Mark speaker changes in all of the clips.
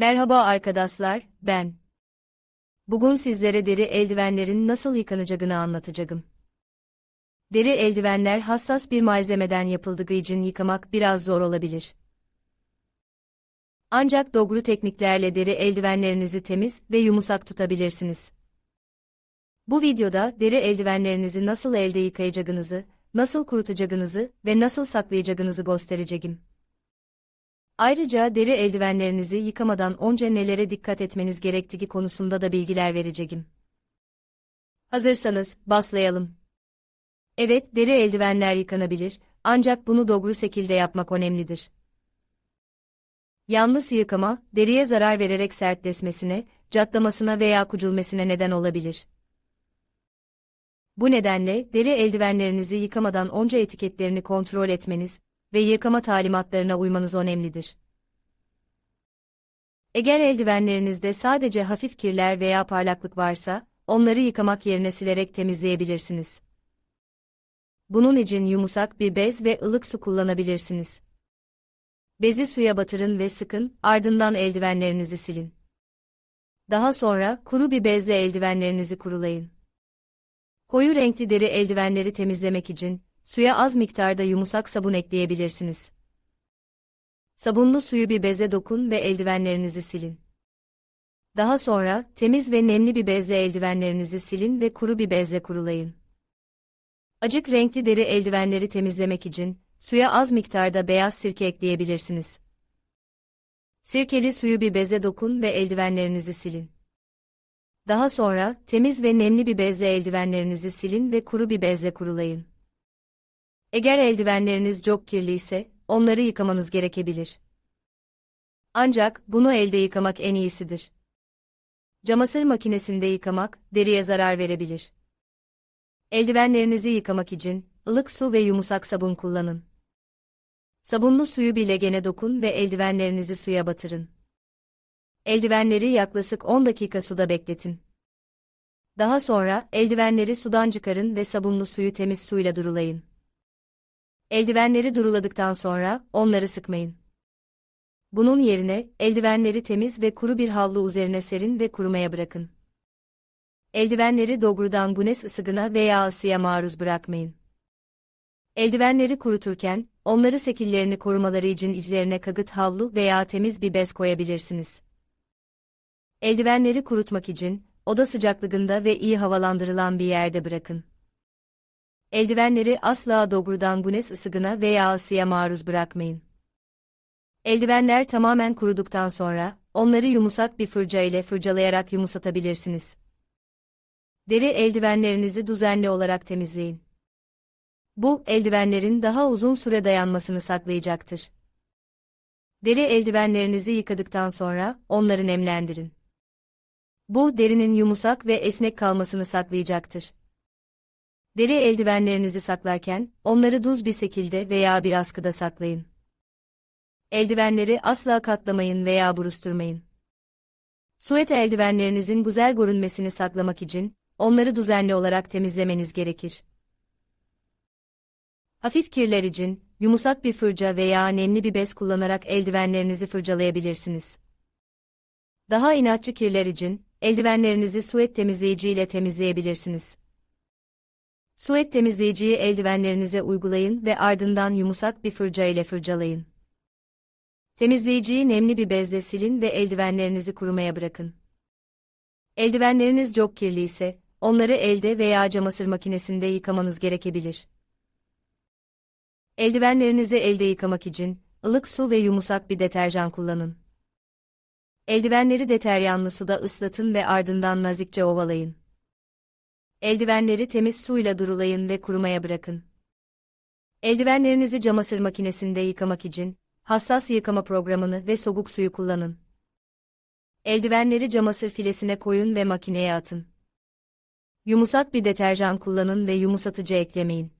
Speaker 1: Merhaba arkadaşlar, ben. Bugün sizlere deri eldivenlerin nasıl yıkanacağını anlatacağım. Deri eldivenler hassas bir malzemeden yapıldığı için yıkamak biraz zor olabilir. Ancak doğru tekniklerle deri eldivenlerinizi temiz ve yumuşak tutabilirsiniz. Bu videoda deri eldivenlerinizi nasıl elde yıkayacağınızı, nasıl kurutacağınızı ve nasıl saklayacağınızı göstereceğim. Ayrıca deri eldivenlerinizi yıkamadan önce nelere dikkat etmeniz gerektiği konusunda da bilgiler vereceğim. Hazırsanız, başlayalım. Evet, deri eldivenler yıkanabilir, ancak bunu doğru şekilde yapmak önemlidir. Yanlış yıkama, deriye zarar vererek sertleşmesine, çatlamasına veya kuculmasına neden olabilir. Bu nedenle, deri eldivenlerinizi yıkamadan önce etiketlerini kontrol etmeniz ve yıkama talimatlarına uymanız önemlidir. Eğer eldivenlerinizde sadece hafif kirler veya parlaklık varsa, onları yıkamak yerine silerek temizleyebilirsiniz. Bunun için yumuşak bir bez ve ılık su kullanabilirsiniz. Bezi suya batırın ve sıkın, ardından eldivenlerinizi silin. Daha sonra kuru bir bezle eldivenlerinizi kurulayın. Koyu renkli deri eldivenleri temizlemek için suya az miktarda yumuşak sabun ekleyebilirsiniz. Sabunlu suyu bir beze dokun ve eldivenlerinizi silin. Daha sonra temiz ve nemli bir bezle eldivenlerinizi silin ve kuru bir bezle kurulayın. Acık renkli deri eldivenleri temizlemek için suya az miktarda beyaz sirke ekleyebilirsiniz. Sirkeli suyu bir beze dokun ve eldivenlerinizi silin. Daha sonra temiz ve nemli bir bezle eldivenlerinizi silin ve kuru bir bezle kurulayın. Eğer eldivenleriniz çok kirli ise, onları yıkamanız gerekebilir. Ancak bunu elde yıkamak en iyisidir. Camasır makinesinde yıkamak, deriye zarar verebilir. Eldivenlerinizi yıkamak için, ılık su ve yumuşak sabun kullanın. Sabunlu suyu bir legene dokun ve eldivenlerinizi suya batırın. Eldivenleri yaklaşık 10 dakika suda bekletin. Daha sonra, eldivenleri sudan çıkarın ve sabunlu suyu temiz suyla durulayın. Eldivenleri duruladıktan sonra, onları sıkmayın. Bunun yerine, eldivenleri temiz ve kuru bir havlu üzerine serin ve kurumaya bırakın. Eldivenleri doğrudan güneş ısıgına veya ısıya maruz bırakmayın. Eldivenleri kuruturken, onları sekillerini korumaları için içlerine kagıt havlu veya temiz bir bez koyabilirsiniz. Eldivenleri kurutmak için, oda sıcaklığında ve iyi havalandırılan bir yerde bırakın. Eldivenleri asla doğrudan güneş ısıgına veya ısıya maruz bırakmayın. Eldivenler tamamen kuruduktan sonra, onları yumuşak bir fırça ile fırçalayarak yumuşatabilirsiniz. Deri eldivenlerinizi düzenli olarak temizleyin. Bu, eldivenlerin daha uzun süre dayanmasını sağlayacaktır. Deri eldivenlerinizi yıkadıktan sonra, onları nemlendirin. Bu, derinin yumuşak ve esnek kalmasını sağlayacaktır. Deri eldivenlerinizi saklarken, onları düz bir şekilde veya bir askıda saklayın. Eldivenleri asla katlamayın veya burusturmayın. Suet eldivenlerinizin güzel görünmesini saklamak için, onları düzenli olarak temizlemeniz gerekir. Hafif kirler için, yumuşak bir fırça veya nemli bir bez kullanarak eldivenlerinizi fırçalayabilirsiniz. Daha inatçı kirler için, eldivenlerinizi suet temizleyici ile temizleyebilirsiniz. Suet temizleyiciyi eldivenlerinize uygulayın ve ardından yumuşak bir fırça ile fırçalayın. Temizleyiciyi nemli bir bezle silin ve eldivenlerinizi kurumaya bırakın. Eldivenleriniz çok kirli ise, onları elde veya camasır makinesinde yıkamanız gerekebilir. Eldivenlerinizi elde yıkamak için, ılık su ve yumuşak bir deterjan kullanın. Eldivenleri deteryanlı suda ıslatın ve ardından nazikçe ovalayın. Eldivenleri temiz suyla durulayın ve kurumaya bırakın. Eldivenlerinizi camasır makinesinde yıkamak için, hassas yıkama programını ve soğuk suyu kullanın. Eldivenleri camasır filesine koyun ve makineye atın. Yumuşak bir deterjan kullanın ve yumuşatıcı eklemeyin.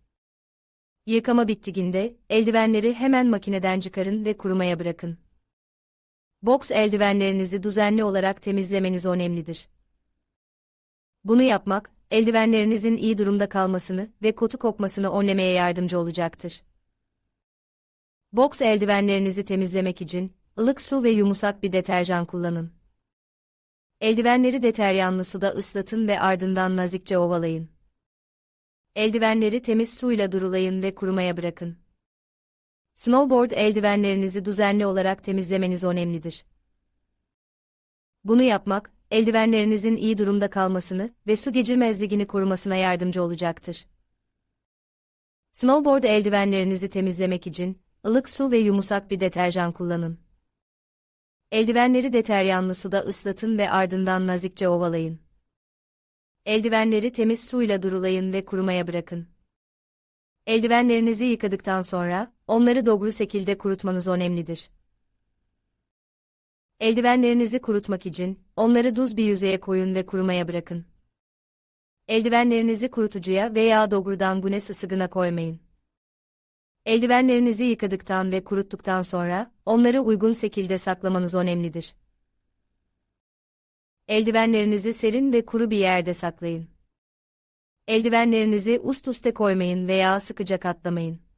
Speaker 1: Yıkama bittiğinde, eldivenleri hemen makineden çıkarın ve kurumaya bırakın. Boks eldivenlerinizi düzenli olarak temizlemeniz önemlidir. Bunu yapmak, eldivenlerinizin iyi durumda kalmasını ve kotu kokmasını önlemeye yardımcı olacaktır. Boks eldivenlerinizi temizlemek için, ılık su ve yumuşak bir deterjan kullanın. Eldivenleri deteryanlı suda ıslatın ve ardından nazikçe ovalayın. Eldivenleri temiz suyla durulayın ve kurumaya bırakın. Snowboard eldivenlerinizi düzenli olarak temizlemeniz önemlidir. Bunu yapmak, eldivenlerinizin iyi durumda kalmasını ve su geçirmezliğini korumasına yardımcı olacaktır. Snowboard eldivenlerinizi temizlemek için, ılık su ve yumuşak bir deterjan kullanın. Eldivenleri deteryanlı suda ıslatın ve ardından nazikçe ovalayın. Eldivenleri temiz suyla durulayın ve kurumaya bırakın. Eldivenlerinizi yıkadıktan sonra, onları doğru şekilde kurutmanız önemlidir. Eldivenlerinizi kurutmak için, onları düz bir yüzeye koyun ve kurumaya bırakın. Eldivenlerinizi kurutucuya veya doğrudan güneş ısıgına koymayın. Eldivenlerinizi yıkadıktan ve kuruttuktan sonra, onları uygun şekilde saklamanız önemlidir. Eldivenlerinizi serin ve kuru bir yerde saklayın. Eldivenlerinizi ust üste koymayın veya sıkıca katlamayın.